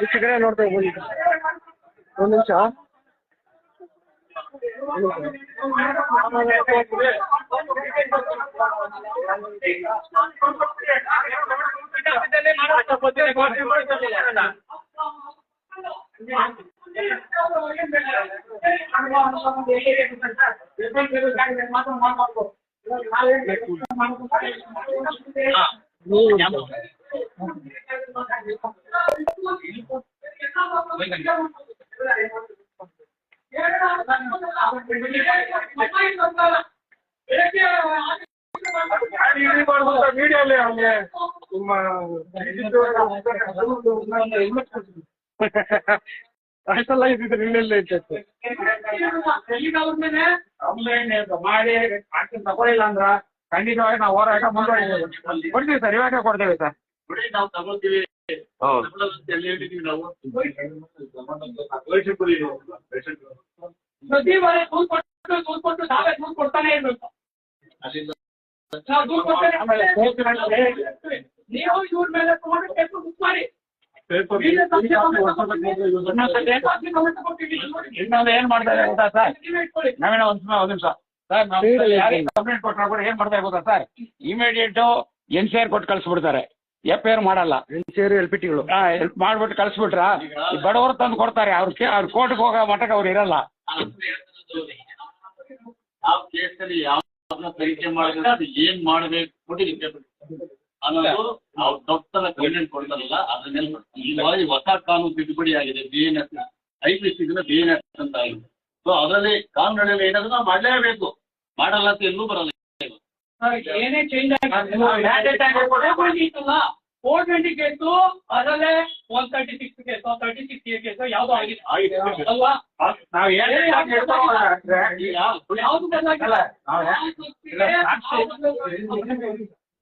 ವೀಕ್ಷಕರೇ ನೋಡ್ತಾ ಇರ್ಬೋದು ಈಗ. ಒಂದು ನಿಮಿಷ ಮೀಡಿಯಲ್ಲಿ ಅವನಿಗೆ ನಿಮ್ಮ ಅಷ್ಟೆಲ್ಲ ಇದ್ದಿದ್ರೆ ಇನ್ನೆಲ್ಲ ಇರ್ತೈತೆ ಮಾಡಿ ಆಕ್ಷನ್ ತಗೊಳ್ಳಿಲ್ಲ ಅಂದ್ರ ಖಂಡಿತವಾಗಿ ನಾವು ಹೋರಾಟ ಮುಂದುವರಿತೀವಿ ಕೊಡ್ತೀವಿ ಸರ್ ಇವಾಗ ಕೊಡ್ತೇವೆ ಸರ್ ನೋಡಿ ನಾವು ತಗೊಳ್ತೀವಿ ಪ್ರತಿ ದೂರು ಕೊಟ್ಟು ದೂರು ಕೊಟ್ಟು ನಾವೇ ದೂರು ಕೊಡ್ತಾನೆ ಇರ್ಬೇಕು. ಅಲ್ಲಿಂದ ನಾವು ದೂರು ಕೊಡ್ತೇನೆ ಆಮೇಲೆ ಕೋರ್ಟಿನಲ್ಲಿ ನೀವು ಇವ್ರ ಮೇಲೆ ತಗೊಂಡು ಕೇಸ್ ಬುಕ್ ಮಾಡಿ. ಇನ್ನೊಂದು ಏನ್ ಮಾಡ್ತಾರೆ ಗೊತ್ತಾ ಸರ್? ನಾವೇನೋ ಒಂದ್ ಒಂದ್ ನಿಮಿಷ. ಸರ್ ನಾವು ಯಾರಿಗೆ ಕಂಪ್ಲೇಂಟ್ ಕೊಟ್ಟರೆ ಕೂಡ ಏನ್ ಮಾಡ್ತಾರೆ ಗೊತ್ತಾ sir? Immediate N C R ಕೊಟ್ಟು ಕಳ್ಸ್ಬಿಡ್ತಾರೆ. ಎಫ್ ಐ ಆರ್ ಮಾಡಲ್ಲ. ಸೇರಿ ಎಲ್ ಪಿ ಟಿಗಳು ಹೆಲ್ಪ್ ಮಾಡ್ಬಿಟ್ಟು ಕಳಿಸ್ಬಿಟ್ರ? ಈ ಬಡವರು ತಂದು ಕೊಡ್ತಾರೆ ಅವ್ರ ಅವ್ರ ಕೋರ್ಟ್ಗೆ ಹೋಗೋ ಮಟ್ಟಕ್ಕೆ ಅವ್ರು ಇರಲ್ಲ. ಯಾವ ಕೇಸಲ್ಲಿ ಯಾವ ತನಿಖೆ ಮಾಡಿದ್ರೆ ಅದು ಏನ್ ಮಾಡ್ಬೇಕು ಕೊಟ್ಟಿದ್ದೀವಿ ಅನ್ನೋದು ನಾವು ಡಾಕ್ಟರ್ ಕಂಪ್ಲೇಂಟ್ ಕೊಡ್ತಾರಲ್ಲ ಇವಾಗ ಈ ಹೊಸ ಕಾನೂನು ತಿದ್ದುಪಡಿ ಆಗಿದೆ B N S I P C B N S ಅಂತ ಆಗಿದೆ. ಸೊ ಅದರಲ್ಲಿ ಕಾನೂನು ಏನಾದ್ರೂ ನಾವು ಮಾಡಲೇಬೇಕು. ಮಾಡಲ್ಲ ಅಂತ ಎಲ್ಲೂ ಬರಲ್ಲ. ಏನೇ ಚೇಂಜ್ ಆಗಿಲ್ಲ ಫೋರ್ ಟ್ವೆಂಟಿ ಕೇಸು ಅದರಲ್ಲೇ one thirty six case thirty six A case ಯಾವ್ದು ಆಗಿದೆ. ಅಲ್ವಾ? ಯಾವ್ದು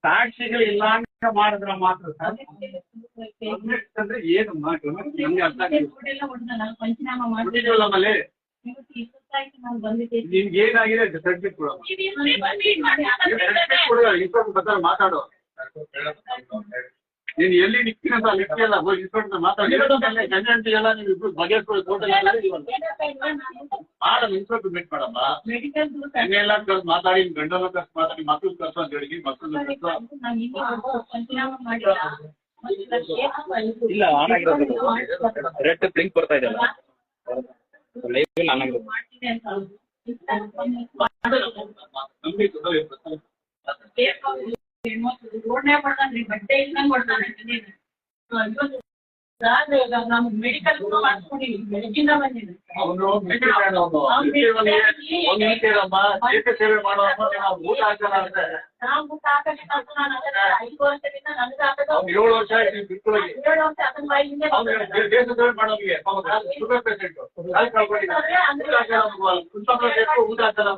ಸಾಕ್ಷಿಗಳು ಇಲ್ಲ ಅಂತ ಮಾಡಿದ್ರೆ ಮಾತ್ರ ಸರ್ ಅಂದ್ರೆ ಏನು ಮಾಡಿ ನಮ್ಗೆ ಅರ್ಥ ಆಗಿಲ್ಲ ನಿಮ್ಗೆ ಏನಾಗಿದೆ ಮಾತಾಡು ನೀನು ಎಲ್ಲಿ ನಿಕ್ಕಿನಂತ ನಿಕ್ಕಿಯಲ್ಲ ಹೋಗಿ ಇನ್ಸ್ಪೆಕ್ಟರ್ ಮಾತಾಡಿ. ಕಂಟೆಂಟ್ ಎಲ್ಲ ನೀವು ಇಬ್ರು ಬಗೆಹರಿಸ್ಕೊಳ್ಳಿ ಮೀಟ್ ಮಾಡಮ್ಮ. ಎಣ್ಣೆಲ್ಲ ಕರ್ಸ್ ಮಾತಾಡಿ ಗಂಡನ ಕರ್ಸ್ ಮಾತಾಡಿ ಮಕ್ಳು ಕರ್ಸ ಅಂತ ಹೇಳಿ ಮಕ್ಳು ಇಲ್ಲ ರೆಡ್ ಬ್ಲಿಂಕ್ ಬರ್ತಾ ಇದೆ ಅಲ್ಲ ಲೈವ್ ಆನ್ ಆಗಿರೋದು ಮಾಡ್ತೀನಿ ಅಂತ ನಮ್ಗೆ ನಾವು ಮೆಡಿಕಲ್ ಮಾಡ್ಕೊಂಡಿವಿ ಬೆಳಗ್ಗಿಂದ ಬಂದಿದ್ದೆ ನಾವು ಊಟ ಅಂದ್ರೆ ಹಾಕಕ್ಕೆ ಅಂತ ನಾನು ಅದನ್ನ ಐದು ವರ್ಷದಿಂದ ನನಗೆ ಹಾಕೋದು ಅವ್ನು ಏಳು ವರ್ಷ ಆಯ್ತು ಬಿಟ್ಟು ಏಳು ವರ್ಷ ಅದನ್ನ ಬಾಯಿಂದ ಕಳ್ಕೊಂಡಿದ್ದಾನೆ ಊಟ ಹಾಕಲ್ಲ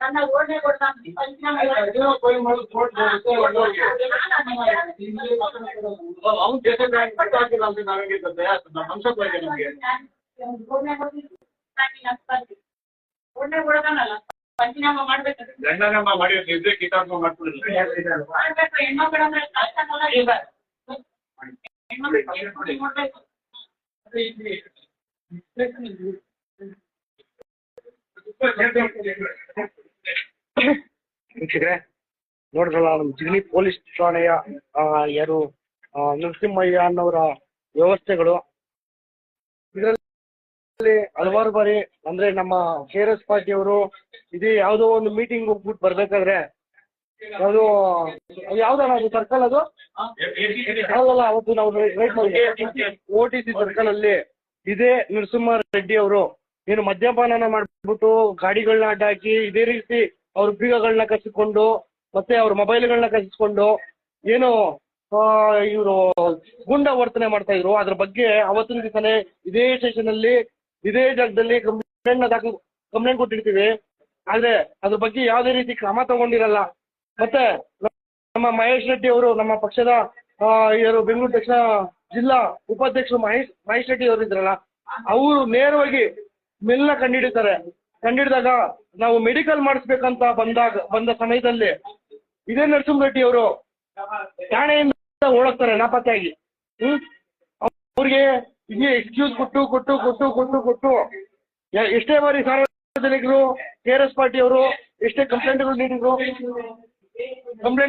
ಅವ್ನಿಗೆ. ಕುಂತಾಪುರ ಊಟ ಹಾಕಲ್ಲ ಅವ್ನಿಗೆ. ನನ್ನ ರೋಡ್ನೇ ಕೊಡ್ತಾನೆ ಪಂಚನಾಮ ಏನೋ ಕೊಯ್ ಮಾಡಿ ಕೋರ್ಟ್ ಬರುತ್ತೆ ಒಳ್ಳೋರ್ಗೆ. ಅವ್ನು ದೇಶ ಸೇವೆ ಬಿಟ್ಟು ಹಾಕಿಲ್ಲ ಅಂತ ನಾವೇಗೆ ಗೊತ್ತೆ ನಮ್ಮ ವಂಶ ಬಗ್ಗೆ ನಮ್ಗೆ ರೋಡ್ನೇ ಕೊಡ್ತೀನಿ ರೋಡ್ನೇ ಕೊಡೋದಲ್ಲ ಪಂಚನಾಮ ಮಾಡ್ಬೇಕಾದ್ರೆ ಗಂಡನಮ್ಮ ಮಾಡಿ ನಿದ್ರೆ ಕಿತಾಡ್ಕೊಂಡು ಮಾಡ್ಕೊಂಡಿಲ್ಲ ಮಾಡ್ಬೇಕು ಹೆಣ್ಮಕ್ಳು ಅಂದ್ರೆ ಕಷ್ಟ ಅಲ್ಲ ಈಗ ಹೆಣ್ಮಕ್ಳು ನೋಡ್ಬೇಕು ವೀಕ್ಷಕರೇ ನೋಡಿದ್ರಲ್ಲ, ನಮ್ಮ ಜಿಗಣಿ ಪೊಲೀಸ್ ಠಾಣೆಯ ಯಾರು ನರಸಿಂಹಯ್ಯ ಅನ್ನೋರ ವ್ಯವಸ್ಥೆಗಳು. ಇದರಲ್ಲಿ ಹಲವಾರು ಬಾರಿ, ಅಂದ್ರೆ ನಮ್ಮ ಕೆ ಆರ್ ಎಸ್ ಪಾರ್ಟಿ ಅವರು ಇದೇ ಯಾವುದೋ ಒಂದು ಮೀಟಿಂಗ್ ಹೋಗ್ಬಿಟ್ಟು ಬರ್ಬೇಕಾದ್ರೆ ಅದು ಯಾವ್ದಲ್ಲ ಅದು ಸರ್ಕಲ್ ಅದು? ಅಲ್ಲ ಅವತ್ತು ನಾವು ಮಾಡಿದ್ವಿ. ಓ ಟಿ ಸಿ ಸರ್ಕಲ್ ಅಲ್ಲಿ ಇದೇ ನರಸಿಂಹ ರೆಡ್ಡಿ ಅವರು, ಏನು ಮದ್ಯಪಾನನ ಮಾಡ್ಬಿಟ್ಟು ಗಾಡಿಗಳನ್ನ ಅಡ್ಡಾಕಿ, ಇದೇ ರೀತಿ ಅವ್ರ ಬೀಗಗಳನ್ನ ಕಸಿಕೊಂಡು ಮತ್ತೆ ಅವ್ರ ಮೊಬೈಲ್ಗಳನ್ನ ಕಸಿಸ್ಕೊಂಡು, ಏನು ಇವರು ಗುಂಡ ವರ್ತನೆ ಮಾಡ್ತಾ ಇದ್ರು. ಅದ್ರ ಬಗ್ಗೆ ಅವತ್ತಿನ ದಿವಸನೇ ಇದೇ ಸ್ಟೇಷನ್ ಅಲ್ಲಿ, ಇದೇ ಜಾಗದಲ್ಲಿ ಕಂಪ್ಲೇಂಟ್ ದಾಖಲು ಕಂಪ್ಲೇಂಟ್ ಕೊಟ್ಟಿರ್ತೀವಿ. ಆದ್ರೆ ಅದ್ರ ಬಗ್ಗೆ ಯಾವುದೇ ರೀತಿ ಕ್ರಮ ತಗೊಂಡಿರಲ್ಲ. ಮತ್ತೆ ನಮ್ಮ ಮಹೇಶ್ ರೆಡ್ಡಿ ಅವರು, ನಮ್ಮ ಪಕ್ಷದ ಇವರು ಬೆಂಗಳೂರು ದಕ್ಷಿಣ ಜಿಲ್ಲಾ ಉಪಾಧ್ಯಕ್ಷರು ಮಹೇಶ್ ಮಹೇಶ್ ರೆಡ್ಡಿ ಅವರು ಇದ್ರಲ್ಲ ಅವರು ನೇರವಾಗಿ ಮಿಲ್ನ ಕಂಡಿಡಿತಾರೆ. ಕಂಡಿಡಿದಾಗ ನಾವು ಮೆಡಿಕಲ್ ಮಾಡಿಸ್ಬೇಕಂತ ಬಂದಾಗ, ಬಂದ ಸಮಯದಲ್ಲಿ ಇದೇ ನರಸಿಂಹರೆಡ್ಡಿ ಅವರು ಠಾಣೆಯಿಂದ ಓಡೋಗ್ತಾರೆ ನಾಪತ್ತೆಯಾಗಿ. ಹ್ಮ್? ಅವ್ರಿಗೆ ಹಿಂಗೆ ಎಕ್ಸ್ಕ್ಯೂಸ್ ಕೊಟ್ಟು ಕೊಟ್ಟು ಕೊಟ್ಟು ಕೊಟ್ಟು ಕೊಟ್ಟು ಎಷ್ಟೇ ಬಾರಿ ಸಾರ್ವಜನಿಕರು ಕೆ ಆರ್ ಎಸ್ ಪಾರ್ಟಿ ಅವರು ಎಷ್ಟೇ ಕಂಪ್ಲೇಂಟ್ಗಳು ನೀಡಿದ್ರು ಕಂಪ್ಲೇಂಟ್